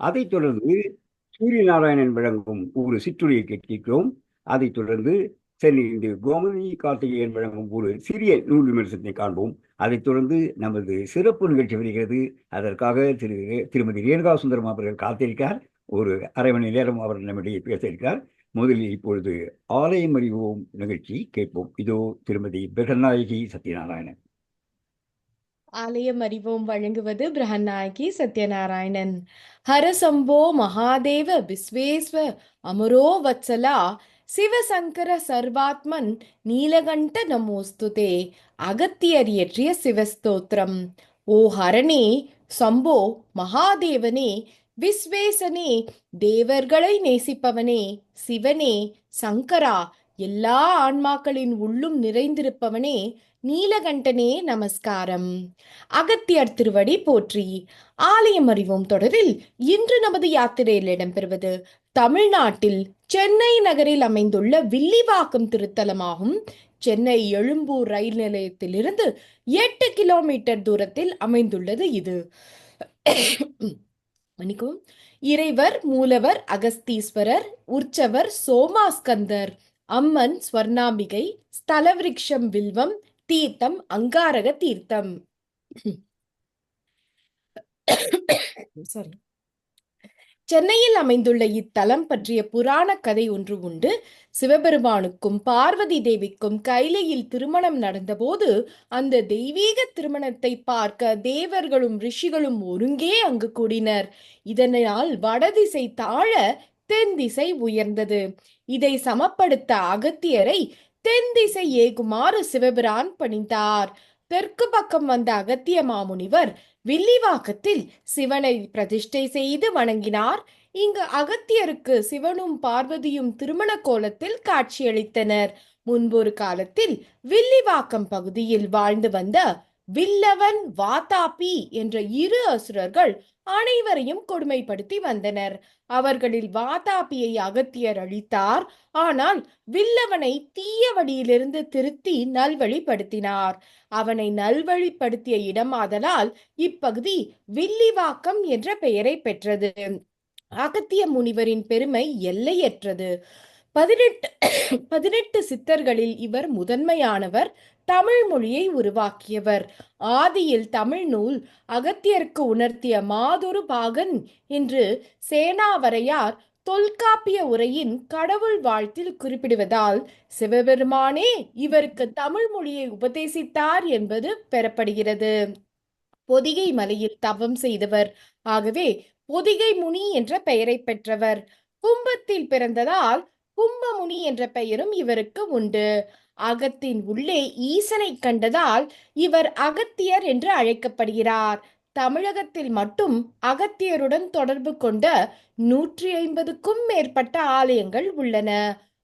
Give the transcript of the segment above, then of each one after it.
அதைத் தொடர்ந்து சூரிய நாராயணன் வழங்கும் ஒரு சிற்றுரையை கேட்கிறோம் அதைத் தொடர்ந்து சென்னை இந்த கோமதி கார்த்திகேயன் வழங்கும் ஒரு சிறிய நூல் விமர்சனத்தை காண்போம். அதைத் தொடர்ந்து நமது சிறப்பு நிகழ்ச்சி வருகிறது. அதற்காக திரு திருமதி ரேணுகா சுந்தரம் அவர்கள் காத்திருக்கார் ஒரு அரை மணி நேரம் அவர் நம்மிடையே பேச இருக்கிறார் முதலில் இப்பொழுது ஆலயம் அறிவோம் நிகழ்ச்சி கேட்போம். இதோ திருமதி பிரகநாயகி சத்யநாராயணன். ஆலயம் அறிவோம் வழங்குவது பிரகநாயகி சத்யநாராயணன். ஹரசம்போ மகாதேவ விஸ்வேஸ்வ அமரோ வத்சலா சிவசங்கர சர்வாத்மன் நீலகண்ட நமோஸ்துதே. அகத்தியர் இயற்றிய சிவஸ்தோத்திரம். ஓ ஹரணே சம்போ மகாதேவனே விஸ்வேசனே தேவர்களை நேசிப்பவனே சிவனே சங்கரா எல்லா ஆன்மாக்களின் உள்ளும் நிறைந்திருப்பவனே நீலகண்டனே நமஸ்காரம். அகத்தியர் திருவடி போற்றி. ஆலயம் அறிவோம் தொடரில் இன்று நமது யாத்திரையில் இடம்பெறுவது தமிழ்நாட்டில் சென்னை நகரில் அமைந்துள்ள வில்லிவாக்கம் திருத்தலமாகும். சென்னை எழும்பூர் ரயில் நிலையத்திலிருந்து எட்டு கிலோமீட்டர் தூரத்தில் அமைந்துள்ளது இது. மன்னிக்கவும். இறைவர் மூலவர் அகஸ்தீஸ்வரர் உற்சவர் சோமாஸ்கந்தர் அம்மன் ஸ்வர்ணாம்பிகை ஸ்தலவிருக்ஷம் வில்வம் தீர்த்தம் அங்காரக தீர்த்தம். சாரி சென்னையில் அமைந்துள்ள இத்தலம் பற்றிய புராண கதை ஒன்று உண்டு. சிவபெருமானுக்கும் பார்வதி தேவிக்கும் கைலையில் திருமணம் நடந்தபோது அந்த தெய்வீக திருமணத்தை பார்க்க தேவர்களும் ரிஷிகளும் ஒருங்கே அங்கு கூடினர். இதனால் வடதிசை தாழ தென் திசை உயர்ந்தது. இதை சமப்படுத்த அகத்தியரை தென் திசை ஏகுமாறு சிவபிரான் பணிந்தார். தெற்கு பக்கம் வந்த அகத்திய மாமுனிவர் வில்லிவாக்கத்தில் சிவனை பிரதிஷ்டை செய்து வணங்கினார். இங்கு அகத்தியருக்கு சிவனும் பார்வதியும் திருமண கோலத்தில் காட்சியளித்தனர். முன்பொரு காலத்தில் வில்லிவாக்கம் பகுதியில் வாழ்ந்து வந்த வில்லவன் வாதாபி என்ற இரு அசுரர்கள் அனைவரையும் கொடுமைப்படுத்தி வந்தனர். அவர்களில் வாதாபியை அகத்தியர் அழித்தார். ஆனால் வில்லவனை தீய வழியிலிருந்து திருத்தி நல்வழிப்படுத்தினார். அவனை நல்வழிப்படுத்திய இடமாதலால் இப்பகுதி வில்லிவாக்கம் என்ற பெயரை பெற்றது. அகத்திய முனிவரின் பெருமை எல்லையற்றது. பதினெட்டு பதினெட்டு சித்தர்களில் இவர் முதன்மையானவர். தமிழ் மொழியை உருவாக்கியவர். ஆதியில் தமிழ் நூல் அகத்தியருக்கு உணர்த்திய மாதொரு பாகன் என்று சேனாவரையார் தொல்காப்பிய உரையின் கடவுள் வாழ்த்தில் குறிப்பிடுவதால் சிவபெருமானே இவருக்கு தமிழ் மொழியை உபதேசித்தார் என்பது பெறப்படுகிறது. பொதிகை மலையில் தவம் செய்தவர். ஆகவே பொதிகை முனி என்ற பெயரை பெற்றவர். கும்பத்தில் பிறந்ததால் கும்பமுனி என்ற பெயரும் இவருக்கு உண்டு. அகத்தின் உள்ளே ஈசனை கண்டதால் இவர் அகத்தியர் என்று அழைக்கப்படுகிறார். தமிழகத்தில் மட்டும் அகத்தியருடன் தொடர்பு கொண்ட நூற்றி ஐம்பதுக்கும் மேற்பட்ட ஆலயங்கள் உள்ளன.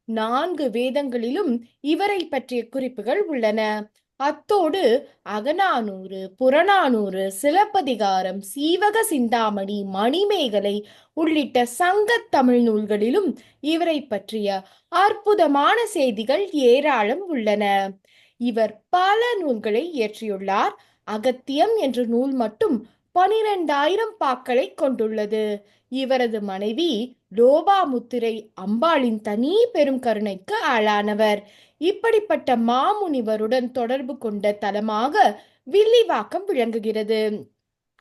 நான்கு வேதங்களிலும் இவரை பற்றிய குறிப்புகள் உள்ளன. அத்தோடு அகநானூறு புறநானூறு சிலப்பதிகாரம் சீவக சிந்தாமணி மணிமேகலை உள்ளிட்ட சங்கத் தமிழ் நூல்களிலும் இவரை பற்றிய அற்புதமான செய்திகள் ஏராளம் உள்ளன. இவர் பல நூல்களை இயற்றியுள்ளார். அகத்தியம் என்ற நூல் மட்டும் பனிரெண்டாயிரம் பாக்களை கொண்டுள்ளது. இவரது மனைவி லோபாமுத்திரை அம்பாளின் தனி பெரும் கருணைக்கு ஆளானவர். இப்படிப்பட்ட மாமுனிவருடன் தொடர்பு கொண்ட தலமாக வில்லிவாக்கம் விளங்குகிறது.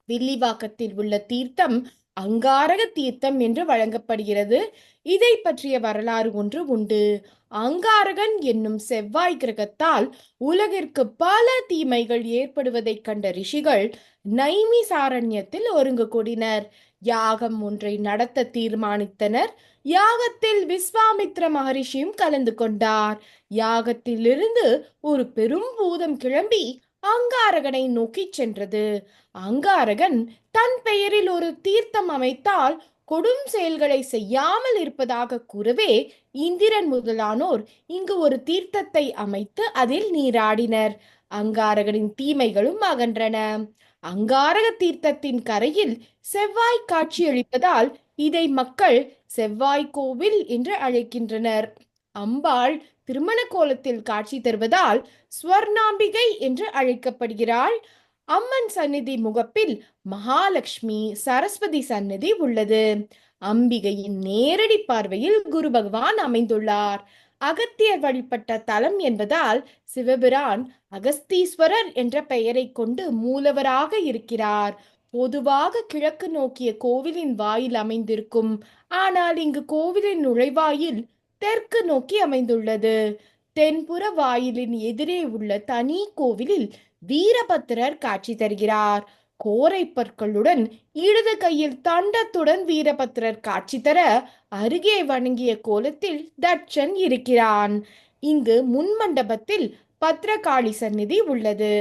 வில்லிவாக்கத்தில் உள்ள தீர்த்தம் அங்காரக தீர்த்தம் என்று வழங்கப்படுகிறது. இதை பற்றிய வரலாறு ஒன்று உண்டு. அங்காரகன் என்னும் செவ்வாய் கிரகத்தால் உலகிற்கு பல தீமைகள் ஏற்படுவதைக் கண்ட ரிஷிகள் நைமிசாரண்யத்தில் ஒருங்கு கூடினர். யாகம் ஒன்றை நடத்த தீர்மானித்தனர். யாகத்தில் விஸ்வாமித்ர மகரிஷியும் கலந்து கொண்டார். யாகத்திலிருந்து ஒரு பெரும் பூதம் கிளம்பி அங்காரகனை நோக்கி சென்றது. அங்காரகன் தன் பெயரில் ஒரு தீர்த்தம் அமைத்தால் கொடும் செயல்களை செய்யாமல் இருப்பதாக கூறவே இந்திரன் முதலானோர் இங்கு ஒரு தீர்த்தத்தை அமைத்து அதில் நீராடினர். அங்காரகனின் தீமைகளும் அகன்றன. அங்காரக தீர்த்தத்தின் கரையில் செவ்வாய் காட்சியளிப்பதால் இதை மக்கள் செவ்வாய் கோவில் என்று அழைக்கின்றனர். அம்பாள் திருமண கோலத்தில் காட்சி தருவதால் ஸ்வர்ணாம்பிகை என்று அழைக்கப்படுகிறாள். அம்மன் சந்நிதி முகப்பில் மகாலட்சுமி சரஸ்வதி சந்நிதி உள்ளது. அம்பிகையின் நேரடி பார்வையில் குரு பகவான் அமைந்துள்ளார். அகத்தியர் வழிபட்ட தலம் என்பதால் சிவபிரான் அகஸ்தீஸ்வரர் என்ற பெயரை கொண்டு மூலவராக இருக்கிறார். பொதுவாக கிழக்கு நோக்கிய கோவிலின் வாயில் அமைந்திருக்கும். ஆனால் இங்கு கோவிலின் நுழைவாயில் தெற்கு நோக்கி அமைந்துள்ளது. தென்புற வாயிலின் எதிரே உள்ள தனி கோவிலில் வீரபத்திரர் காட்சி தருகிறார். கோரை பற்களுடன் இடது கையில் தண்டத்துடன் வீரபத்திரர் காட்சி தர அருகே வணங்கிய கோலத்தில் தட்சன் இருக்கிறான். இங்கு முன் மண்டபத்தில் பத்ரகாளி சந்நிதி உள்ளது.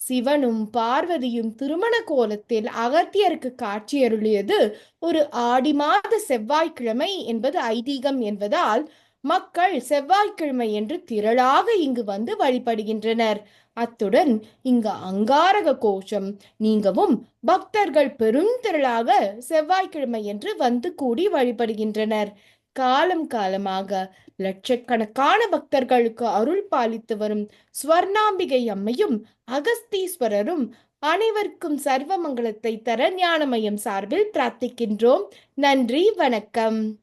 சிவனும் பார்வதியும் திருமண கோலத்தில் அகத்தியருக்கு காட்சியருளியது ஒரு ஆடி மாத செவ்வாய்க்கிழமை என்பது ஐதீகம் என்பதால் மக்கள் செவ்வாய்க்கிழமை என்று திரளாக இங்கு வந்து வழிபடுகின்றனர். அத்துடன் இங்கு அங்காரக கோஷம் நீங்கவும் பக்தர்கள் பெருந்திரளாக செவ்வாய்க்கிழமை என்று வந்து கூடி வழிபடுகின்றனர். காலம் காலமாக லட்சக்கணக்கான பக்தர்களுக்கு அருள் பாலித்து வரும் ஸ்வர்ணாம்பிகை அம்மையும் அகஸ்தீஸ்வரரும் அனைவருக்கும் சர்வமங்கலத்தை தர ஞானமயம் சார்பில் பிரார்த்திக்கின்றோம். நன்றி வணக்கம்.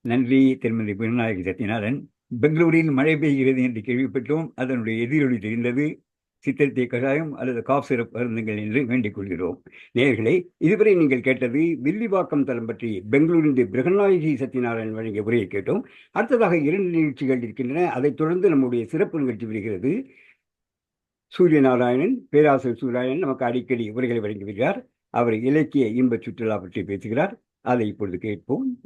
நன்றி திருமதி பிரணாயகி சத்யநாதன். பெங்களூரில் மழை பெய்கிறது என்று கேள்விப்பட்டோம். அதனுடைய எதிரொலி தெரிந்தது. சித்திரத்தை கஷாயம் அல்லது காப் சிறப்பு அருந்துங்கள் என்று வேண்டிக் கொள்கிறோம். நேயர்களே இதுவரை நீங்கள் கேட்டது வில்லிவாக்கம் தலம் பற்றி பெங்களூரின் பிரகநாயகி சத்யநாராயணன் வழங்கிய உரையை கேட்டோம். அடுத்ததாக இரண்டு நிகழ்ச்சிகள் இருக்கின்றன. அதைத் தொடர்ந்து நம்முடைய சிறப்பு நிகழ்ச்சி வருகிறது. சூரியநாராயணன் பேராசிரியர் சூரியநாராயணன் நமக்கு அடிக்கடி உரைகளை வழங்கி வருகிறார். அவர் இலக்கிய இன்ப சுற்றுலா பற்றி பேசுகிறார். அதை இப்பொழுது கேட்போம்.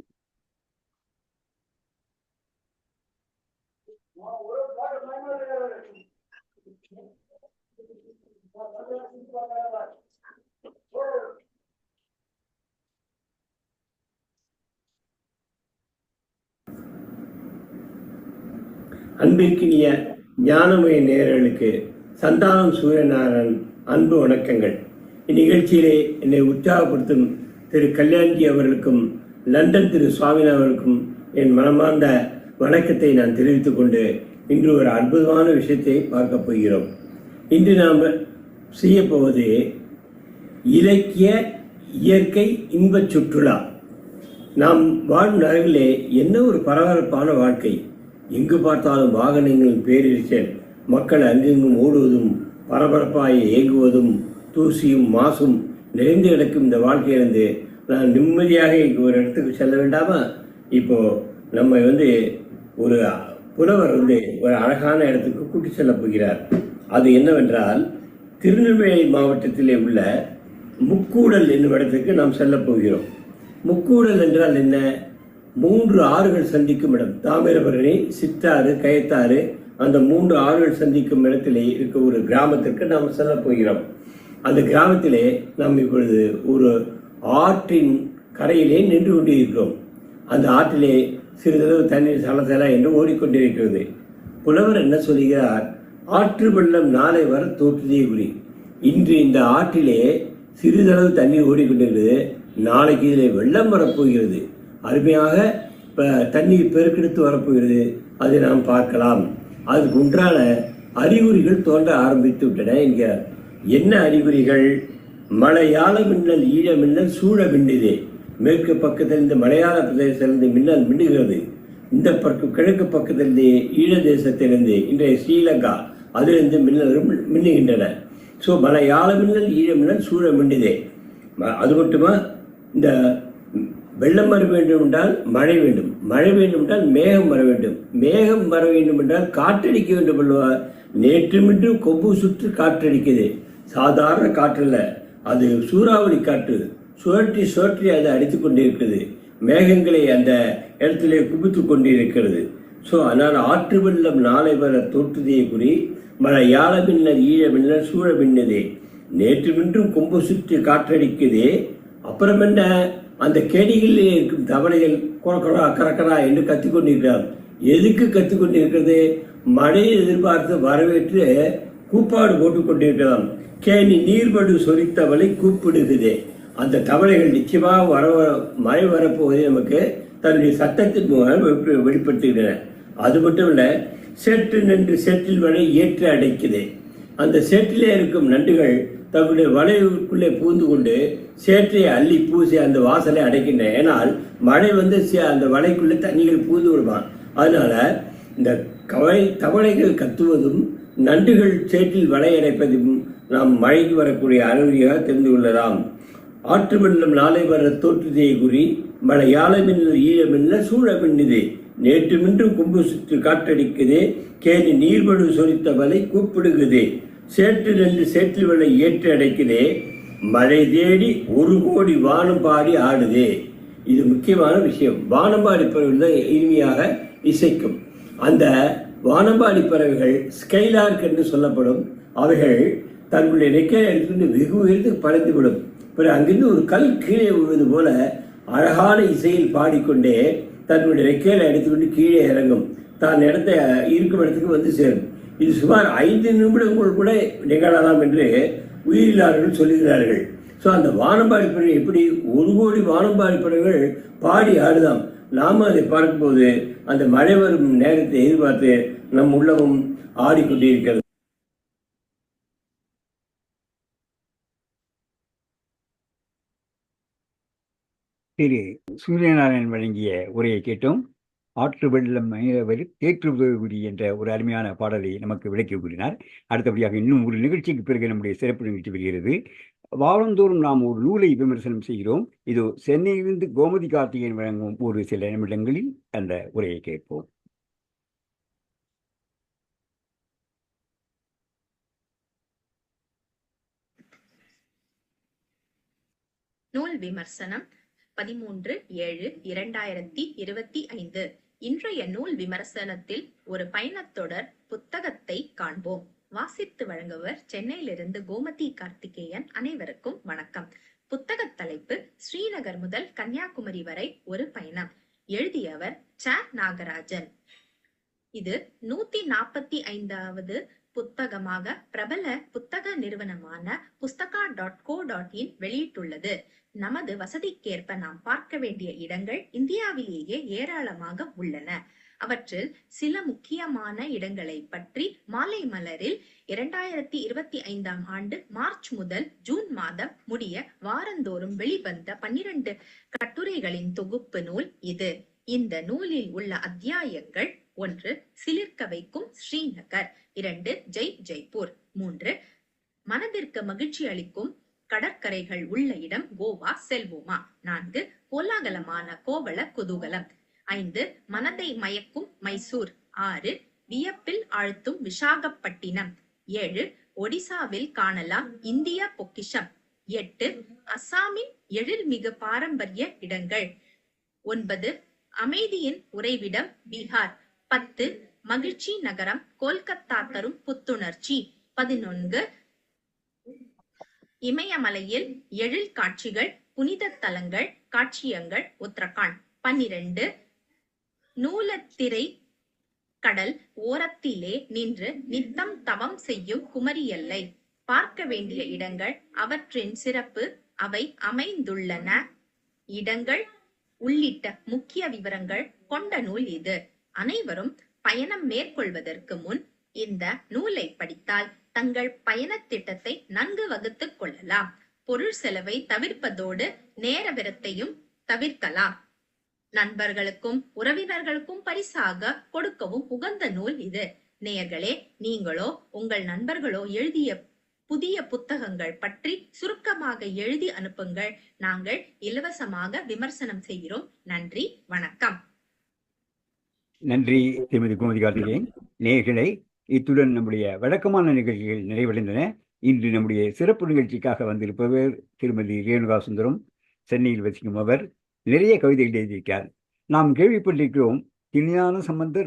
அன்பிற்கினிய ஞானமய நேரலுக்கு சந்தானம் சூரியநாராயணன் அன்பு வணக்கங்கள். இந்நிகழ்ச்சியிலே என்னை உற்சாகப்படுத்தும் திரு கல்யாண்ஜி அவர்களுக்கும் லண்டன் திரு சுவாமிநாதன் அவர்களுக்கும் என் மனமார்ந்த வணக்கத்தை நான் தெரிவித்துக் கொண்டு இன்று ஒரு அற்புதமான விஷயத்தை பார்க்க போகிறோம். இன்று நாம் செய்ய போவது இலக்கிய இயற்கை இன்பச் சுற்றுலா. நாம் வாழும் நகரிலே என்ன ஒரு பரபரப்பான வாழ்க்கை. எங்கு பார்த்தாலும் வாகனங்களின் பேரிரைச்சல் மக்கள் அங்கெங்கும் ஓடுவதும் பரபரப்பாய் இயங்குவதும் தூசியும் மாசும் நிறைந்து கிடக்கும் இந்த வாழ்க்கையிலிருந்து நான் நிம்மதியாக இங்கு ஒரு இடத்துக்கு செல்ல வேண்டாமா? இப்போது நம்ம வந்து ஒரு புலவர் வந்து ஒரு அழகான இடத்துக்கு கூட்டி செல்ல போகிறார். அது என்னவென்றால் திருநெல்வேலி மாவட்டத்திலே உள்ள முக்கூடல் என்னும் இடத்துக்கு நாம் செல்ல போகிறோம். முக்கூடல் என்றால் என்ன? மூன்று ஆறுகள் சந்திக்கும் இடம். தாமிரபரணி சித்தாறு கயத்தாறு அந்த மூன்று ஆறுகள் சந்திக்கும் இடத்திலே இருக்க ஒரு கிராமத்திற்கு நாம் செல்ல போகிறோம். அந்த கிராமத்திலே நாம் இப்பொழுது ஒரு ஆற்றின் கரையிலே நின்று கொண்டிருக்கிறோம். அந்த ஆற்றிலே சிறிதளவு தண்ணீர் சலசல என்று ஓடிக்கொண்டிருக்கிறது. புலவர் என்ன சொல்கிறார்? ஆற்று வெள்ளம் நாளை வர தோற்றுதே குறி. இன்று இந்த ஆற்றிலே சிறிதளவு தண்ணீர் ஓடிக்கொண்டிருக்கிறது. நாளைக்கு இதில் வெள்ளம் வரப்போகிறது. அருமையாக இப்போ தண்ணீர் பெருக்கெடுத்து வரப்போகிறது. அதை நாம் பார்க்கலாம். அதுக்கு உண்டான அறிகுறிகள் தோன்ற ஆரம்பித்து விட்டன என்கிறார். என்ன அறிகுறிகள்? மலையாள மின்னல் ஈழ மின்னல் சூழ மின்னுதே. மேற்கு பக்கத்தில் மலையாள பிரதேசத்திலிருந்து மின்னல் மின்னுகிறது. இந்த பக்கம் கிழக்கு பக்கத்திலிருந்து ஈழ தேசத்திலிருந்து இன்றைய ஸ்ரீலங்கா அதிலிருந்து மின்னலும் மின்னுகின்றன. ஸோ மலையாள மின்னல் ஈழ மின்னல் சூழ மின்னுதே. அது மட்டுமா? இந்த வெள்ளம் வர வேண்டும் என்றால் மழை வேண்டும். மழை வேண்டும் என்றால் மேகம் வர வேண்டும். மேகம் வர வேண்டும் என்றால் காற்றடிக்க வேண்டும் அல்லவா? நேற்றுமின்று கொம்பு சுற்று காற்றடிக்குது. சாதாரண காற்றல்ல. அது சூறாவளி காற்று. சுழற்றி சுழற்றி அது அடித்து கொண்டிருக்கிறது மேகங்களை அந்த இடத்திலே குவித்து கொண்டிருக்கிறது ஸோ அதனால் ஆற்று வெள்ளம் நாளை வர தோற்றுதே குறி மழை யாழ பின்னர் ஈழ மின்னல் சூழ மின்னதே நேற்று மின்றும் கொம்பு சுற்றி காற்றடிக்குதே. அப்புறம் என்ன? அந்த கேடிகளிலே இருக்கும் தவளைகள் குறக்கரா கரக்கரா என்று கத்திக்கொண்டிருக்கிறார். எதுக்கு கத்திக்கொண்டிருக்கிறது? மழையை எதிர்பார்த்து வரவேற்று கூப்பாடு போட்டு கொண்டிருக்கலாம் கேணி நீர்படு சொரித்தவளை கூப்பிடுகிறதே. அந்த தவளைகள் நிச்சயமாக வர மழை வரப்போவதை நமக்கு தன்னுடைய சத்தத்தின் மூலம் வெளிப்படுத்துகின்றன. அது மட்டும் இல்லை சேற்று நின்று சேற்றில் வலை ஏற்று அடைக்குது. அந்த சேற்றிலே இருக்கும் நண்டுகள் தன்னுடைய வலைக்குள்ளே பூந்து கொண்டு சேற்றை அள்ளி பூசி அந்த வாசலை அடைக்கின்றன ஏனால் மழை வந்து சே- அந்த வலைக்குள்ளே தண்ணிகள் பூந்து விடுவான் அதனால் இந்த கவலை தவளைகள் கத்துவதும் நண்டுகள் சேற்றில் வலையடைப்பதும் நாம் மழைக்கு வரக்கூடிய அறிகுறியாக தெரிந்து கொள்ளலாம். ஆற்று வெள்ளம் நாளை வர தோற்றுதே குறி மழை யாழமின்னல் ஈழமில்ல சூழமின்னுது நேற்று மின்றும் கும்பு சுற்று காற்றடிக்குதே கேணி நீர்வடு சொரித்த வலை கூப்பிடுகுது. சேற்று நின்று சேற்றில் வலை ஏற்று அடைக்குதே. மழை தேடி ஒரு கோடி வானம் பாடி ஆடுதே. இது முக்கியமான விஷயம். வானம்பாடி பறவைகள் தான் இனிமையாக இசைக்கும். அந்த வானம்பாடி பறவைகள் ஸ்கைலார்க் என்று சொல்லப்படும். அவைகள் தங்களுடைய ரெக்கையை எடுத்துட்டு வெகு உயரத்துக்கு பறந்துவிடும். பிறகு அங்கிருந்து ஒரு கல் கீழே விழுவது போல அழகான இசையில் பாடிக்கொண்டே தன்னுடைய ரெக்கையில எடுத்துக்கொண்டு கீழே இறங்கும். தான் இடத்த இருக்கும் இடத்துக்கு வந்து சேரும். இது சுமார் ஐந்து நிமிடங்கள் கூட நிகழலாம் என்று உயிரிலாளர்கள் சொல்லுகிறார்கள். ஸோ அந்த வானம்பாடி பறவை எப்படி ஒரு கோடி வானம்பாடி பறவைகள் பாடி ஆடுதாம். நாம அதை பார்க்கும்போது அந்த மழை வரும் நேரத்தை எதிர்பார்த்து நம் உள்ளமும் ஆடிக்கொண்டிருக்கிறது திரு சூரியநாராயணன் வழங்கிய உரையை கேட்டோம். ஆற்று வெள்ளம் மயிலவர் தேற்று உதவி என்ற ஒரு அருமையான பாடலை நமக்கு விளக்கி கூறினார். அடுத்தபடியாக இன்னும் ஒரு நிகழ்ச்சிக்கு பிறகு நம்முடைய சிறப்பு நிகழ்ச்சி வருகிறது. வாரந்தோறும் நாம் ஒரு நூலை விமர்சனம் செய்கிறோம். இதோ சென்னையிலிருந்து கோமதி கார்த்திகேயன் வழங்கும் ஒரு சில நிமிடங்களில் அந்த உரையை கேட்போம். நூல் விமர்சனம் பதிமூன்று ஏழு இரண்டாயிரத்தி இருபத்தி ஐந்து. இன்றைய நூல் விமர்சனத்தில் ஒரு பயணத்தொடர் புத்தகத்தை காண்போம். வாசித்து வழங்குவர் சென்னையிலிருந்து கோமதி கார்த்திகேயன் அனைவருக்கும் வணக்கம். புத்தக தலைப்பு ஸ்ரீநகர் முதல் கன்னியாகுமரி வரை ஒரு பயணம். எழுதியவர் ச. நாகராஜன். இது நூத்தி நாற்பத்தி ஐந்தாவது புத்தகமாக பிரபல புத்தக நிறுவனமான Pustaka dot co dot in வெளியிட்டுள்ளது. நமது வசதிக்கேற்ப நாம் பார்க்க வேண்டிய இடங்கள் இந்தியாவிலேயே ஏராளமாக உள்ளன. அவற்றில் சில முக்கியமான இடங்களை பற்றி மாலை மலரில் இரண்டாயிரத்தி இருபத்தி ஐந்தாம் ஆண்டு மார்ச் முதல் ஜூன் மாதம் முடிய வாரந்தோறும் வெளிவந்த பன்னிரண்டு கட்டுரைகளின் தொகுப்பு நூல் இது. இந்த நூலில் உள்ள அத்தியாயங்கள் ஒன்று சிலிர்க்க வைக்கும் ஸ்ரீநகர். இரண்டு ஜெய் ஜெய்ப்பூர். மூன்று மனதிற்கு மகிழ்ச்சி அளிக்கும் கடற்கரைகள் உள்ள இடம் கோவா செல்வோமா? நான்கு கோலாகலமான கோவள குதூகலம். ஐந்து மனதை மயக்கும் மைசூர். ஆறு வியப்பில் ஆழ்த்தும் விசாகப்பட்டினம். ஏழு ஒடிசாவில் காணலாம் இந்திய பொக்கிஷம். எட்டு அசாமின் எழில்மிகு பாரம்பரிய இடங்கள். ஒன்பது அமைதியின் உறைவிடம் பீகார். பத்து மகிழ்ச்சி நகரம் கொல்கத்தா தரும் புத்துணர்ச்சி. பதினொன்று இமயமலையில் எழில் காட்சிகள் புனித தலங்கள் காட்சியங்கள் உத்தரகாண்ட். பன்னிரண்டு நூலத்திரை கடல் ஓரத்திலே நின்று நித்தம் தவம் செய்யும் குமரி எல்லை. பார்க்க வேண்டிய இடங்கள் அவற்றின் சிறப்பு அவை அமைந்துள்ளன. இடங்கள் உள்ளிட்ட முக்கிய விவரங்கள் கொண்ட நூல் இது. அனைவரும் பயணம் மேற்கொள்வதற்கு முன் இந்த நூலை படித்தால் தங்கள் பயண திட்டத்தை நன்கு வகுத்துக் கொள்ளலாம். பொருள் செலவை தவிர்ப்பதோடு நேர விரத்தையும் தவிர்க்கலாம். நண்பர்களுக்கும் உறவினர்களுக்கும் பரிசாக கொடுக்கவும் உகந்த நூல் இது. நேயர்களே நீங்களோ உங்கள் நண்பர்களோ எழுதிய புதிய புத்தகங்கள் பற்றி சுருக்கமாக எழுதி அனுப்புங்கள். நாங்கள் இலவசமாக விமர்சனம் செய்கிறோம். நன்றி வணக்கம். நன்றி திருமதி கோமதி கார்த்திகேயன் நேர்களை இத்துடன் நம்முடைய வழக்கமான நிகழ்ச்சிகள் நிறைவடைந்தன. இன்று நம்முடைய சிறப்பு நிகழ்ச்சிக்காக வந்திருப்பவர் திருமதி ரேணுகா சுந்தரம் சென்னையில் வசிக்கும் அவர். நிறைய கவிதைகள் எழுதியிருக்கார். நாம் கேள்விப்பட்டிருக்கிறோம் திருஞான சம்பந்தர்